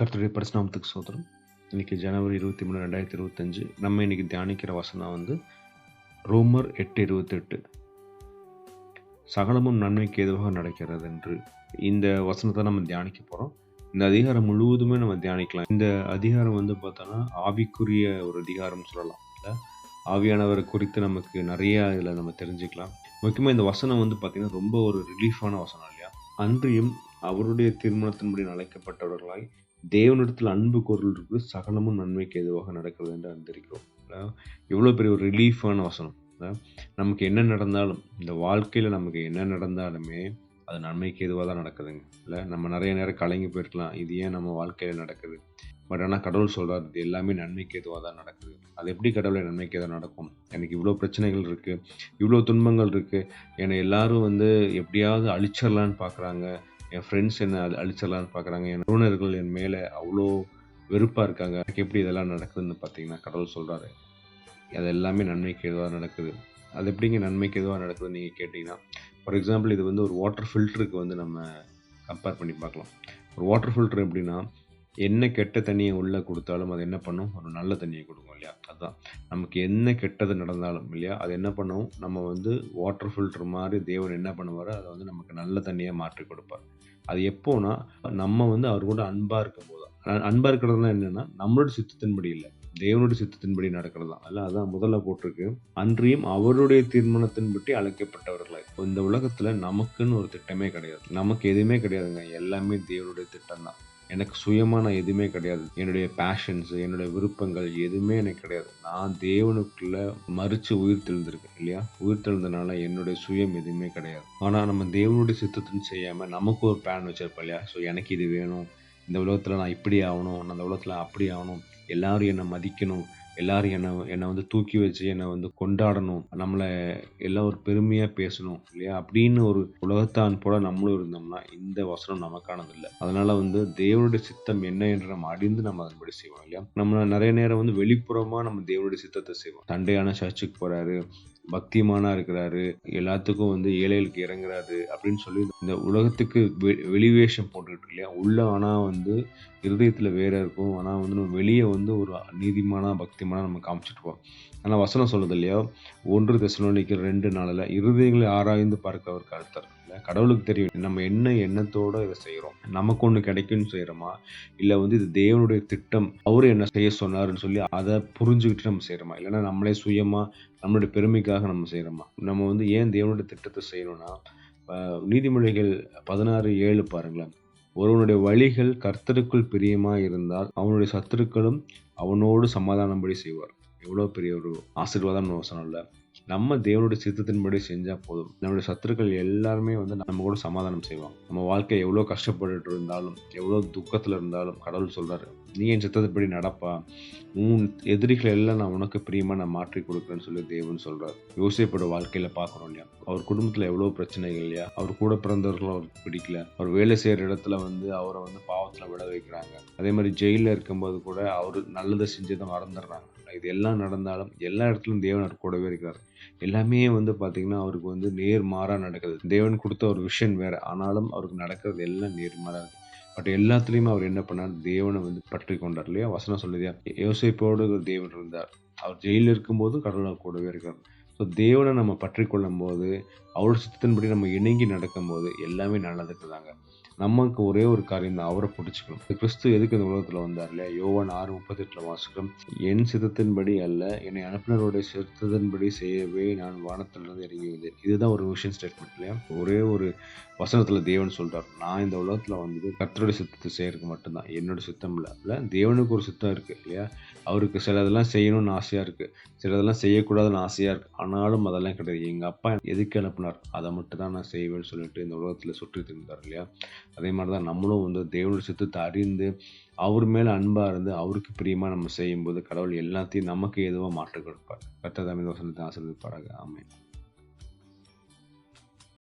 கர்த்தருடைய பரிசுநாமத்துக்கு சோதரம் இன்னைக்கு ஜனவரி இருபத்தி மூணு ரெண்டாயிரத்தி இருபத்தஞ்சு. நம்ம இன்னைக்கு தியானிக்கிற வசனம் வந்து ரோமர் எட்டு இருபத்தெட்டு. சகலமும் நன்மைக்கு எதுவாக நடக்கிறது என்று இந்த வசனத்தை நம்ம தியானிக்க போகிறோம் இந்த அதிகாரம் முழுவதுமே நம்ம தியானிக்கலாம். இந்த அதிகாரம் வந்து பார்த்தோன்னா ஆவிக்குரிய ஒரு அதிகாரம்னு சொல்லலாம். இல்லை? ஆவியானவரை குறித்து நமக்கு நிறைய இதில் நம்ம தெரிஞ்சுக்கலாம். முக்கியமாக இந்த வசனம் வந்து பார்த்திங்கன்னா ரொம்ப ஒரு ரிலீஃபான வசனம் இல்லையா? அன்றியும் அவருடைய திருமணத்தின்படி அழைக்கப்பட்டவர்களாய் தேவனிடத்தில் அன்பு குரல் இருக்கு சகலமும் நன்மைக்கு எதுவாக நடக்கிறது என்று அறிந்திருக்கிறோம். எவ்வளோ பெரிய ஒரு ரிலீஃபான வசனம். நமக்கு என்ன நடந்தாலும் இந்த வாழ்க்கையில் நமக்கு என்ன நடந்தாலுமே அது நன்மைக்கு எதுவாக தான் நடக்குதுங்க. இல்லை நம்ம நிறைய நேரம் கலங்கி போயிருக்கலாம். இது ஏன் நம்ம வாழ்க்கையில் நடக்குது? பட் ஆனால் கடவுள் சொல்கிறார் இது எல்லாமே நன்மைக்கு எதுவாக தான் நடக்குது. அது எப்படி கடவுளை நன்மைக்கு எதாவது நடக்கும்? எனக்கு இவ்வளோ பிரச்சனைகள் இருக்குது இவ்வளோ துன்பங்கள் இருக்குது என்னை எல்லாரும் வந்து எப்படியாவது அழிச்சிடலான்னு பார்க்குறாங்க என் ஃப்ரெண்ட்ஸ் என்ன அழிச்சிடலான்னு பார்க்குறாங்க என் உறவினர்கள் என் மேலே அவ்வளோ வெறுப்பாக இருக்காங்க. எனக்கு எப்படி இதெல்லாம் நடக்குதுன்னு பார்த்தீங்கன்னா கடவுள் சொல்கிறாரு அது எல்லாமே நன்மைக்கு எதுவாக நடக்குது. அது எப்படிங்க நன்மைக்கு எதுவாக நடக்குதுன்னு நீங்கள் கேட்டிங்கன்னா ஃபார் எக்ஸாம்பிள் இது வந்து ஒரு வாட்டர் ஃபில்டருக்கு வந்து நம்ம கம்பேர் பண்ணி பார்க்கலாம். ஒரு வாட்டர் ஃபில்டர் எப்படின்னா என்ன கெட்ட தண்ணியை உள்ளே கொடுத்தாலும் அது என்ன பண்ணும்? ஒரு நல்ல தண்ணியை கொடுக்கும் இல்லையா? அதுதான் நமக்கு என்ன கெட்டது நடந்தாலும் இல்லையா? அது என்ன பண்ணும்? நம்ம வந்து வாட்டர் ஃபில்டர் மாதிரி தேவன் என்ன பண்ணுவார் அதை வந்து நமக்கு நல்ல தண்ணியாக மாற்றி கொடுப்பார். அது எப்போனா நம்ம வந்து அவர் கூட அன்பாக இருக்கும் போது அன்பாக இருக்கிறதுலாம் என்னென்னா நம்மளோட சித்தத்தின்படி இல்லை. தேவனுடைய சித்தத்தின்படி நடக்கிறது தான். அல்ல அதான் முதல்ல போட்டிருக்கு. அன்றியும் அவருடைய தீர்மானத்தின்படி அழைக்கப்பட்டவர்களாய். இந்த உலகத்தில் நமக்குன்னு ஒரு திட்டமே கிடையாது. நமக்கு எதுவுமே கிடையாதுங்க. எல்லாமே தேவனுடைய திட்டம் தான். எனக்கு சுயமான எதுவுமே கிடையாது. என்னுடைய பேஷன்ஸ் என்னுடைய விருப்பங்கள் எதுவுமே எனக்கு கிடையாது. நான் தேவனுக்குள்ள மறித்து உயிர் தெழுந்திருக்கேன் இல்லையா? உயிர் தெழுந்தனால என்னுடைய சுயம் எதுவுமே கிடையாது. ஆனால் நம்ம தேவனுடைய சித்தத்தின் செய்யாமல் நமக்கு ஒரு பிளான் வச்சிருப்போம் இல்லையா? ஸோ எனக்கு இது வேணும். இந்த உலகத்தில் நான் இப்படி ஆகணும் அந்த உலகத்தில் அப்படி ஆகணும். எல்லாரும் என்னை மதிக்கணும். எல்லாரும் என்னை என்னை வந்து தூக்கி வச்சு என்னை வந்து கொண்டாடணும். நம்மளை எல்லாம் ஒரு பெருமையாக பேசணும் இல்லையா? அப்படின்னு ஒரு உலகத்தான் போல நம்மளும் இருந்தோம்னா இந்த வசனம் நமக்கானது இல்லை அதனால வந்து தேவனுடைய சித்தம் என்ன என்று நம்ம அறிந்து நம்ம அதன்படி செய்வோம் இல்லையா? நம்ம நிறைய நேரம் வந்து வெளிப்புறமாக நம்ம தேவனுடைய சித்தத்தை செய்வோம். தண்டையான சர்ச்சுக்கு போகிறாரு பக்திமானா இருக்கிறாரு எல்லாத்துக்கும் வந்து ஏழைகளுக்கு இறங்குறாரு அப்படின்னு சொல்லி இந்த உலகத்துக்கு வெளிவேஷம் போட்டுக்கிட்டு இல்லையா? உள்ள ஆனால் வந்து இருதயத்தில் வேற இருக்கும். ஆனால் வந்து நம்ம வெளியே வந்து ஒரு நீதிமான பக்திமான நம்ம காமிச்சிட்ருப்போம் ஆனால் வசனம் சொல்லுது இல்லையோ? ஒன்று தசனோனிக்கு ரெண்டு நாளில் இருதயங்களை ஆராய்ந்து பார்க்க அவர் கருத்தர் இல்லை? கடவுளுக்கு தெரியும். நம்ம என்ன எண்ணத்தோடு இதை செய்கிறோம் நமக்கு ஒன்று கிடைக்கும்னு செய்கிறோமா இல்லை வந்து இது தேவனுடைய திட்டம் அவர் என்ன செய்ய சொன்னார்னு சொல்லி அதை புரிஞ்சுக்கிட்டு நம்ம செய்கிறோமா இல்லைன்னா நம்மளே சுயமாக நம்மளுடைய பெருமைக்காக நம்ம செய்கிறோமா நம்ம வந்து ஏன் தேவனுடைய திட்டத்தை செய்யணும்னா நீதிமொழிகள் பதினாறு ஏழு பாருங்களேன். ஒருவனுடைய வழிகள் கர்த்தருக்குள் பிரியமாயிருந்தால் அவனுடைய சத்துருக்களும் அவனோடு சமாதானம்படி செய்வார் எவ்வளோ பெரிய ஒரு ஆசீர்வாதம் வசனம் இல்லை நம்ம தேவனுடைய சித்தத்தின்படி செஞ்சால் போதும். நம்மளுடைய சத்துருக்கள் எல்லாருமே வந்து நம்ம கூட சமாதானம் செய்வாங்க. நம்ம வாழ்க்கை எவ்வளோ கஷ்டப்பட்டு இருந்தாலும் எவ்வளோ துக்கத்தில் இருந்தாலும் கடவுள் சொல்கிறாரு நீ என் சித்தத்தின்படி நடப்பா. உன் எதிரிகள் எல்லாம் நான் உனக்கு பிரியமாக நான் மாற்றி கொடுக்குறேன்னு சொல்லி தேவன் சொல்கிறார் யோசிப்போட வாழ்க்கையில் பார்க்குறோம் இல்லையா? அவர் குடும்பத்தில் எவ்வளோ பிரச்சனைகள் இல்லையா? அவர் கூட பிறந்தவர்களும் அவருக்கு பிடிக்கல. அவர் வேலை செய்கிற இடத்துல வந்து அவரை வந்து பாவத்தில் விட வைக்கிறாங்க. அதே மாதிரி ஜெயிலில் இருக்கும்போது கூட அவர் நல்லதை செஞ்சதை மறந்துடுறாங்க. இது எல்லாம் நடந்தாலும் எல்லா இடத்துலையும் தேவன் அவர் கூடவே இருக்கிறார் எல்லாமே வந்து பார்த்தீங்கன்னா அவருக்கு வந்து நேர்மாறாக நடக்குது. தேவன் கொடுத்த ஒரு விஷன் வேறு. ஆனாலும் அவருக்கு நடக்கிறது எல்லாம் நேர்மாறாக இருக்குது பட் எல்லாத்துலேயுமே அவர் என்ன பண்ணார்? தேவனை வந்து பற்றி கொண்டார் இல்லையா? வசனம் சொல்லுதியா யோசிப்போடு தேவன் இருந்தார். அவர் ஜெயிலில் இருக்கும்போது கடவுள் கூடவே இருக்கார். ஸோ தேவனை நம்ம பற்றி கொள்ளும் போது சுத்தத்தின்படி நம்ம இணங்கி நடக்கும்போது எல்லாமே நல்லதுக்கு தாங்க நமக்கு ஒரே ஒரு காரியம் தான் அவரை பிடிச்சிக்கணும். கிறிஸ்து எதுக்கு இந்த உலகத்தில் வந்தார் இல்லையா? யோவான் ஆறு முப்பத்தெட்டில் வாசிக்கிறோம். என் சித்தத்தின்படி அல்ல என்னை அனுப்பினருடைய சித்தத்தின்படி செய்யவே நான் வானத்திலிருந்து இறங்கி வந்தேன் இதுதான் ஒரு விஷன் ஸ்டேட்மெண்ட் இல்லையா? ஒரே ஒரு வசனத்தில் தேவன் சொல்கிறார் நான் இந்த உலகத்தில் வந்து கர்த்தருடைய சித்தத்தை செய்யறதுக்கு மட்டும்தான். என்னோட சித்தம் இல்லை. இல்லை தேவனுக்கு ஒரு சித்தம் இருக்குது இல்லையா? அவருக்கு சிலதெல்லாம் செய்யணும்னு ஆசையாக இருக்குது சிலதெல்லாம் செய்யக்கூடாதுன்னு ஆசையாக இருக்குது ஆனாலும் அதெல்லாம் கிடையாது. எங்கள் அப்பா எதுக்கு அனுப்புனார்? அதை மட்டும் தான் நான் செய்வேன்னு சொல்லிட்டு இந்த உலகத்தில் சுற்றி திருந்தார் இல்லையா? அதே மாதிரி தான் நம்மளும் வந்து தேவனுடைய சித்தத்தை அறிந்து அவர் மேலே அன்பாக இருந்து அவருக்கு பிரியமாக நம்ம செய்யும்போது கடவுள் எல்லாத்தையும் நமக்கு எதுவாக மாற்று கொடுப்பார். கத்த தமிழ் வசனத்தை ஆசிரியப்பாராக ஆமாம்